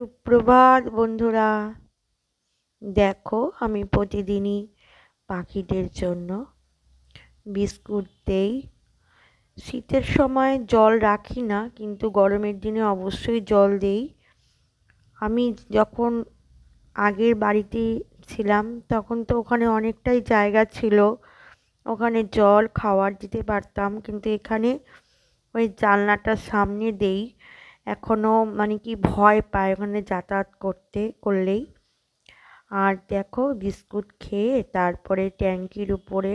সুপ্রভাত বন্ধুরা। দেখো আমি প্রতিদিনই পাখিদের জন্য বিস্কুট দেই। শীতের সময় জল রাখি না, কিন্তু গরমের দিনে অবশ্যই জল দেই। আমি যখন আগের বাড়িতে ছিলাম, তখন তো ওখানে অনেকটাই জায়গা ছিল। ওখানে জল, খাওয়ার দিতে পারতাম, কিন্তু এখানে ওই জানলাটার সামনে দেই। এখনও মানে কি ভয় পায় ওখানে যাতায়াত করতে, করলেই। আর দেখো বিস্কুট খেয়ে তারপরে ট্যাঙ্কির উপরে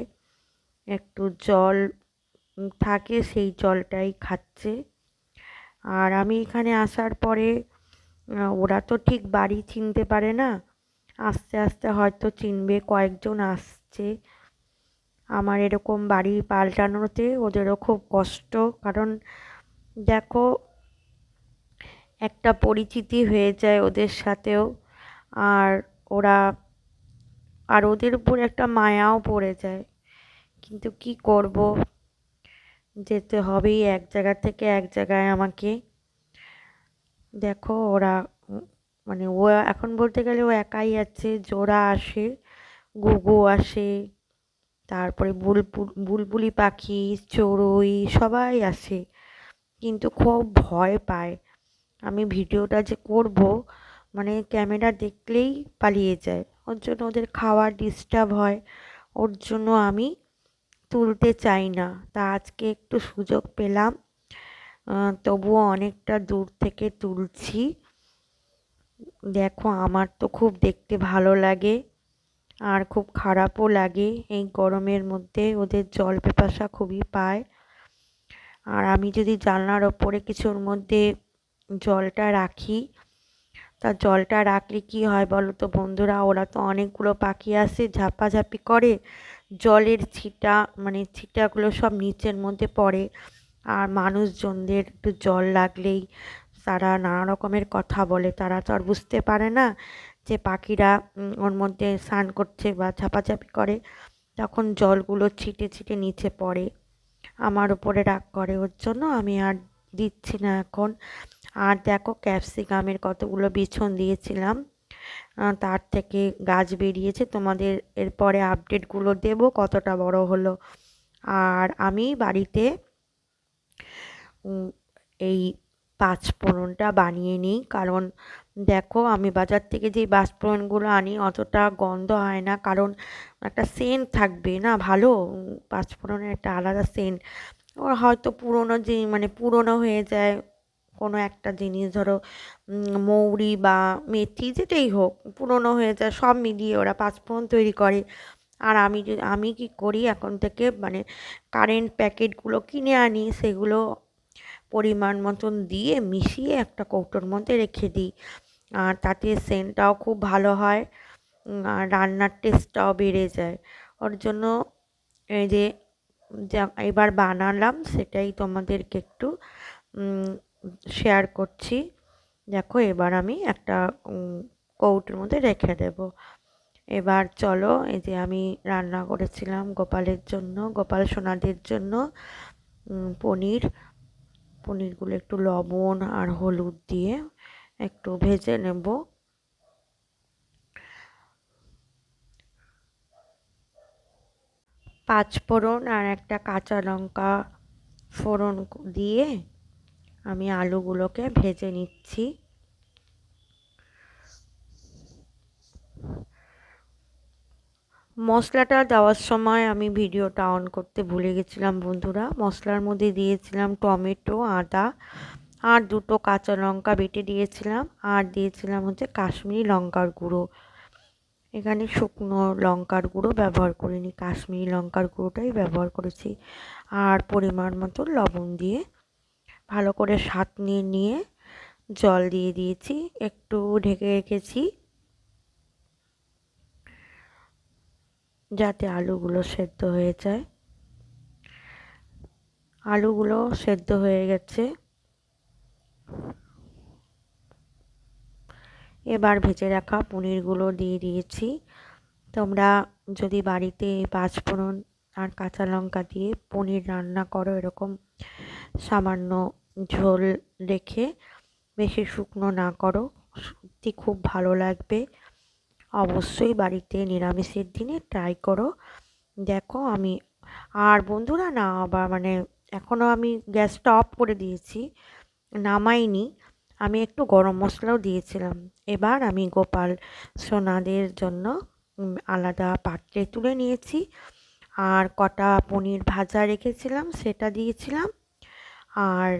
একটু জল থাকে সেই জলটাই খাচ্ছে। আর আমি এখানে আসার পরে ওরা তো ঠিক বাড়ি চিনতে পারে না। আস্তে আস্তে হয়তো চিনবে, কয়েকজন আসছে। আমার এরকম বাড়ি পাল্টানোতে ওদেরও খুব কষ্ট। কারণ দেখো একটা পরিচিতি হয়ে যায় ওদের সাথেও। আর ওরা, আর ওদের উপর একটা মায়াও পড়ে যায়। কিন্তু কি করব? যেতে হবেই এক জায়গা থেকে এক জায়গায় আমাকে। দেখো ওরা মানে ও এখন বলতে গেলে ও একাই আছে, জোড়া আসে, গুগু আসে, তারপরে বুলবুল বুলবুলি পাখি, চড়ুই সবাই আসে। কিন্তু খুব ভয় পায়। আমি ভিডিওটা যে করব মানে ক্যামেরা দেখলেই পালিয়ে যায়। ওর জন্য ওদের খাওয়ার ডিস্টার্ব হয়। ওর জন্য আমি তুলতে চাই না। তা আজকে একটু সুযোগ পেলাম। তবুও অনেকটা দূর থেকে তুলছি। দেখো, আমার তো খুব দেখতে ভালো লাগে আর খুব খারাপও লাগে। এই গরমের মধ্যে ওদের জল পেপাসা খুবই পায়। আর আমি যদি জানলার ওপরে কিছুর মধ্যে জলটা রাখি। তা জলটা রাখলে কি হয় বলো তো বন্ধুরা? ওরা তো অনেকগুলো পাখি আসে, ঝাপাঝাপি করে। জলের ছিটা মানে ছিটাগুলো সব নিচের মধ্যে পড়ে। আর মানুষজনদের একটু জল লাগলেই তারা নানা রকমের কথা বলে। তারা তো আর বুঝতে পারে না যে পাখিরা ওর মধ্যে স্নান করছে বা ঝাপাঝাপি করে। তখন জলগুলো ছিটে ছিটে নিচে পড়ে। আমার উপরে রাগ করে। ওর জন্য আমি আর দিচ্ছি না এখন। আর দেখো ক্যাপসিকামের কতগুলো বিছন দিয়েছিলাম। তার থেকে গাছ বেরিয়েছে। তোমাদের এরপরে আপডেটগুলো দেব কতটা বড় হলো। আর আমি বাড়িতে এই পাঁচফোড়নটা বানিয়ে নিই। কারণ দেখো, আমি বাজার থেকে যে পাঁচফোড়নগুলো আনি, অতটা গন্ধ হয় না। কারণ একটা সেন্ট থাকবে না, ভালো? পাঁচফোড়নের একটা আলাদা সেন্ট। ওর হয়তো পুরনো যে মানে পুরনো হয়ে যায়। কোনো একটা জিনিস, ধরো মৌরি বা মেথি, যেটাই হোক, পুরনো হয়ে যায়, সব মিলিয়ে ওরা পাঁচফোড়ন তৈরি করে। আর আমি আমি কি করি এখন থেকে মানে কারেন্ট প্যাকেটগুলো কিনে আনি, সেগুলো পরিমাণ মতন দিয়ে মিশিয়ে একটা কৌটোর মধ্যে রেখে দিই। আর তাতে সেন্টটাও খুব ভালো হয় আর রান্নার টেস্টটাও বেড়ে যায়। ওর জন্য এই যে, যা, এবার বানালাম, সেটাই তোমাদেরকে একটু শেয়ার করছি। দেখো, এবার আমি একটা কৌটোর মধ্যে রেখে দেব। এবার চলো, এই যে আমি রান্না করেছিলাম গোপালের জন্য, গোপাল সোনাদের জন্য পনির। পনিরগুলো একটু লবণ আর হলুদ দিয়ে একটু ভেজে নেব। পাঁচ ফোড়ন আর একটা কাঁচা লঙ্কা ফোড়ন দিয়ে আমি আলুগুলোকে ভেজে নিচ্ছি। মশলাটা দেওয়ার সময় আমি ভিডিওটা অন করতে ভুলে গেছিলাম বন্ধুরা। মশলার মধ্যে দিয়েছিলাম টমেটো, আদা আর দুটো কাঁচা লঙ্কা বেটে দিয়েছিলাম। আর দিয়েছিলাম হচ্ছে কাশ্মীরি লঙ্কার গুঁড়ো। এখানে শুকনো লঙ্কার গুঁড়ো ব্যবহার করিনি, কাশ্মীরি লঙ্কার গুঁড়োটাই ব্যবহার করেছি। আর পরিমাণ মতো লবণ দিয়ে ভালো করে স্বাদ নিয়ে নিয়ে জল দিয়ে দিয়েছি। একটু ঢেকে রেখেছি যাতে আলুগুলো সেদ্ধ হয়ে যায়। আলুগুলো সেদ্ধ হয়ে গেছে। এবার ভেজে রাখা পনিরগুলো দিয়ে দিয়েছি। তোমরা যদি বাড়িতে পাঁচ পাঁচফোড়ন আর কাঁচা লঙ্কা দিয়ে পনির রান্না করো এরকম সামান্য ঝোল রেখে বেশি শুকনো না করো। সত্যি খুব ভালো লাগবে। অবশ্যই বাড়িতে নিরামিষের দিনে ট্রাই করো। দেখো আমি, আর বন্ধুরা না, আবার মানে এখনও আমি গ্যাসটা অফ করে দিয়েছি, নামাইনি। আমি একটু গরম মশলাও দিয়েছিলাম। এবার আমি গোপাল সোনাদের জন্য আলাদা পাত্রে তুলে নিয়েছি। আর কটা পনির ভাজা রেখেছিলাম, সেটা দিয়েছিলাম। আর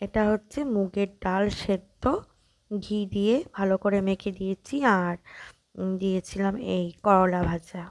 এটা হচ্ছে মুগের ডাল সেদ্ধ। ঘি দিয়ে ভালো করে মেখে দিয়েছি আর দিয়েছিলাম এই করলা ভাজা।